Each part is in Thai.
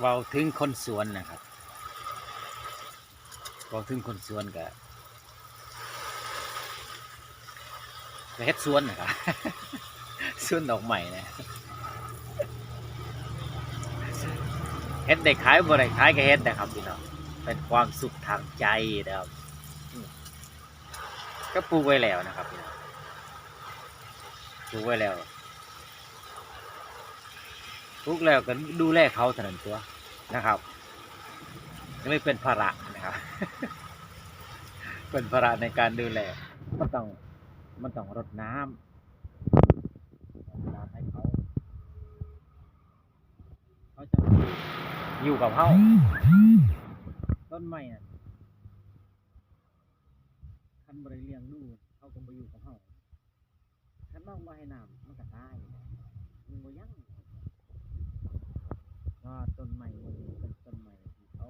เว้าถึงคนสวนนะครับเว้าถึงคนสวนก็ก็เฮ็ดสวนนะครับสวนดอกใหม่นะเฮ็ดได้ขายบ่ได้ขายก็เฮ็ดนะครับพี่น้องเป็นความสุขทางใจนะครับก็ปลูกไว้แล้วนะครับพี่น้องปลูกไว้แล้ว ปลูกแล้วก็ดูแลเขาเท่านั้นตัวนะครับก็เลยเป็นภาระนะครับเป็นภาระในการดูแลมันต้องมันต้องรดน้ำรดน้ำให้เขาเขาจะอยู่กับเขาต้นไม้น่ะคันบริเลียงดูเขาก็มาอยู่กับเขาคันน้องมาให้น้ำมันก็ตายมันบ่ยั่งก็ต้นไม้มันเป็นต้นไม้ที่เขา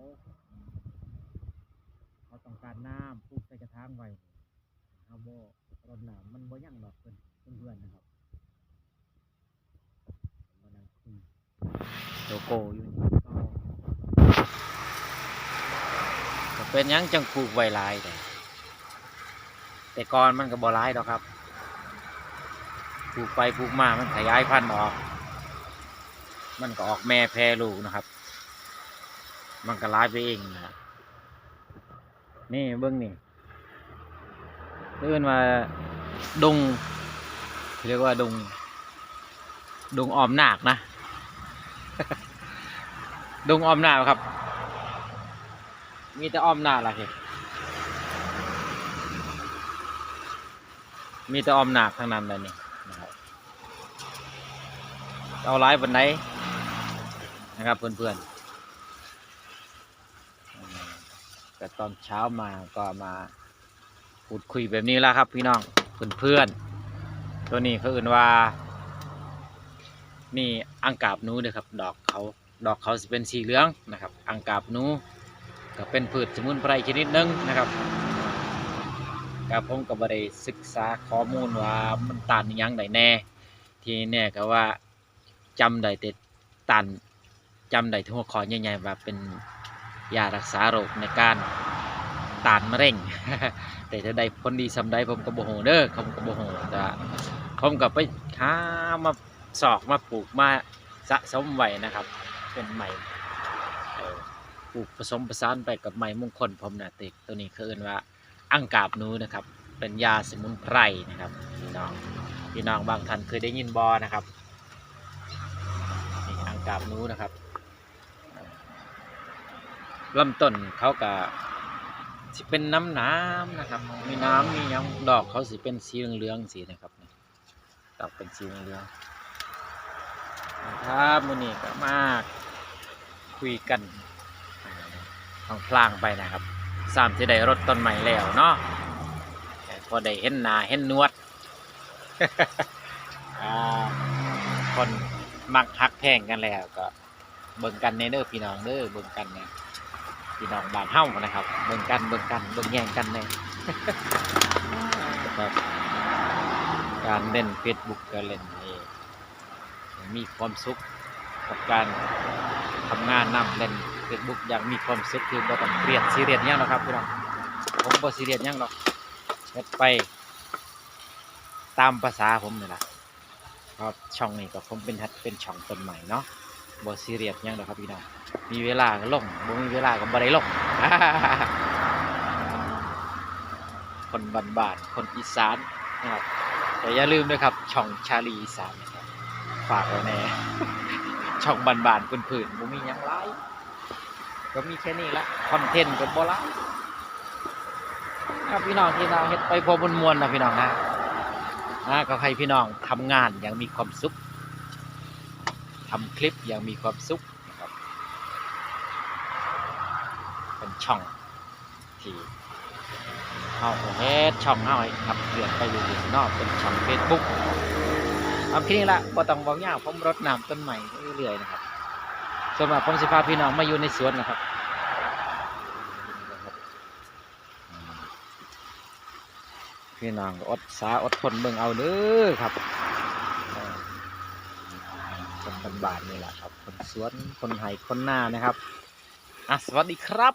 เขาต้องการน้ำปลูกใส่กระถางไว้เอาบ่รดน้ำมันบ่ยั่งดอกเพิ่นเพื่อนๆนะครับมานั่งคุย โกอยู่ก็เป็นยังจังปลูกไว้ลายแต่แต่ก่อนมันก็บ่หลายดอกครับปลูกไปปลูกมามันขยายพันธุ์ออก มันก็ออกแม่แพรลูกนะครับ มันก็หลายไปเองนะนี่เบิ้องนี่เรียกว่าดงเรียกว่าดงดงออมหนาคนะ ดงออมนาครับ มีแต่ออมนาล่ะเห็นมีแต่ออมนาทั้งนั้นเลยนี่นะครับเอาไลฟ์บนไหนนะครับเพื่อนๆก็ตอนเช้ามาก็มาพูดคุยแบบนี้แล้วครับ พี่น้องเพื่อนๆตัวนี้เขาอื่นว่า นี่อังกาบนูเด้อครับ ดอกเขา ดอกเขาสิเป็นสีเหลืองนะครับ อังกาบนูก็เป็นพืชสมุนไพรชนิดหนึ่งนะครับกับผมก็บ่ได้ศึกษาข้อมูลว่ามันต้านยังได้แน่ ที่แน่ก็ว่าจำได้แต่ต้านจำได้ทั่วข้อใหญ่ๆว่าเป็นยารักษาโรคในการตานมะเร็ง แต่ถ้าได้ผลดีสำใดผมก็บ่ฮู้เด้อผมก็บ่ฮู้แต่ว่าผมก็ไปหามาสอกมาปลูกมาสะสมไว้นะครับ เป็นใหม่ปลูกผสมผสานไปกับไม้มงคลผมนะติกตัวนี้คือเอิ้นว่าอังกาบนูนะครับ เป็นยาสมุนไพรนะครับพี่น้องพี่น้องบางท่านเคยได้ยินบอนะครับนี่อังกาบนูนะครับลำต้นเขาก็สิเป็นน้ำน้ำนะครับ มีน้ำมียังดอกเขาสิเป็นสีเหลืองๆสีนะครับดอกเป็นสีเหลืองๆครับมือนี้ก็มาก คุยกันทางพลางไปนะครับสามที่ได้รถต้นใหม่แล้วเนาะพอได้เห็นหนาเห็นนวดคนมักฮักแพงกันแล้วก็เบิ่งกันในเด้อพี่น้องเด้อเบิ่งกันเนี่ยพี่น้องบ้านเฮ้านะครับ เบิ่งกันเบิ่งกันเบิ่งแย่งกันเลยครับการเล่นเฟซบุ๊กก็เล่นให้มีความสุขกับการ ทำงานนำเล่นเฟซบุ๊กอย่างมีความสุขคือบ่ต้องเครียดซีเรียสหยังหรอกครับพี่น้องผมบ่ซีเรียสหยังหรอกเฮ็ดไป ตามภาษาผมนี่แหละเพราะช่องนี้ก็ผมเป็นฮัดเป็นช่องต้นใหม่เนาะบ่ซีเรียสหยังหรอกครับพี่น้องมีเวลาก็ลงบ่มีเวลาก็บ่ได้ลงคนบ้านๆคนอีสานนะครับแต่อย่าลืมนะครับช่องชาลีอีสานฝากไว้แน่ ช่องบานๆพื้นๆบ่มีหยังหลายก็มีแค่นี้ละคอนเทนต์ก็บ่หลายครับพี่น้องที่เราเฮ็ดไปพอมวนๆนะพี่น้องนะนะก็ให้พี่น้องทำงานอย่างมีความสุขทำคลิปอย่างมีความสุขนะครับเป็นช่องที่เฮาเฮ็ดช่องเฮาให้ขับเคลื่อนไปอยู่ที่นอกเป็นช่อง Facebook เอาแค่นี้ละบ่ต้องเว้ายาวผมรดน้ำต้นใหม่เรื่อยๆนะครับส่วนมากผมสิพาพี่น้องมาอยู่ในสวนนะครับพี่น้องอดสาอดทนเบิ่งเอาเด้อครับเออเป็นบานนี่แหละครับ คนสวนคนไห่คนหน้านะครับอะสวัสดีครับ